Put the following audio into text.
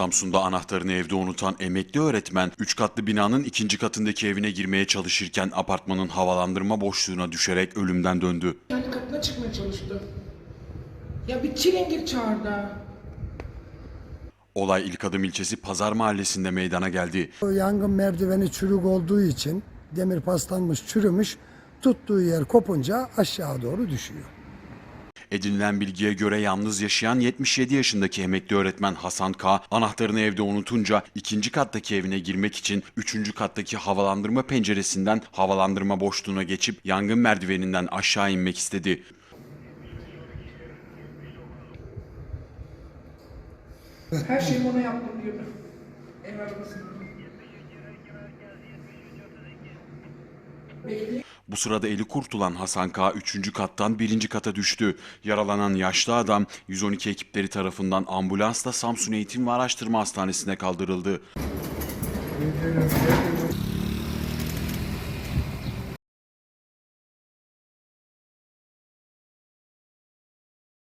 Samsun'da anahtarını evde unutan emekli öğretmen 3 katlı binanın ikinci katındaki evine girmeye çalışırken apartmanın havalandırma boşluğuna düşerek ölümden döndü. Kendi katına çıkmaya çalıştı. Ya bir çilingir çağırdı. Olay İlkadım ilçesi Pazar Mahallesi'nde meydana geldi. O yangın merdiveni çürük olduğu için demir paslanmış, çürümüş. Tuttuğu yer kopunca aşağı doğru düşüyor. Edinilen bilgiye göre yalnız yaşayan 77 yaşındaki emekli öğretmen Hasan K. anahtarını evde unutunca ikinci kattaki evine girmek için üçüncü kattaki havalandırma penceresinden havalandırma boşluğuna geçip yangın merdiveninden aşağı inmek istedi. Her şeyimi ona yaptım diyordu. Ev arabasında. Bekleyin. Bu sırada eli kurtulan Hasan K. 3. kattan 1. kata düştü. Yaralanan yaşlı adam 112 ekipleri tarafından ambulansla Samsun Eğitim ve Araştırma Hastanesi'ne kaldırıldı.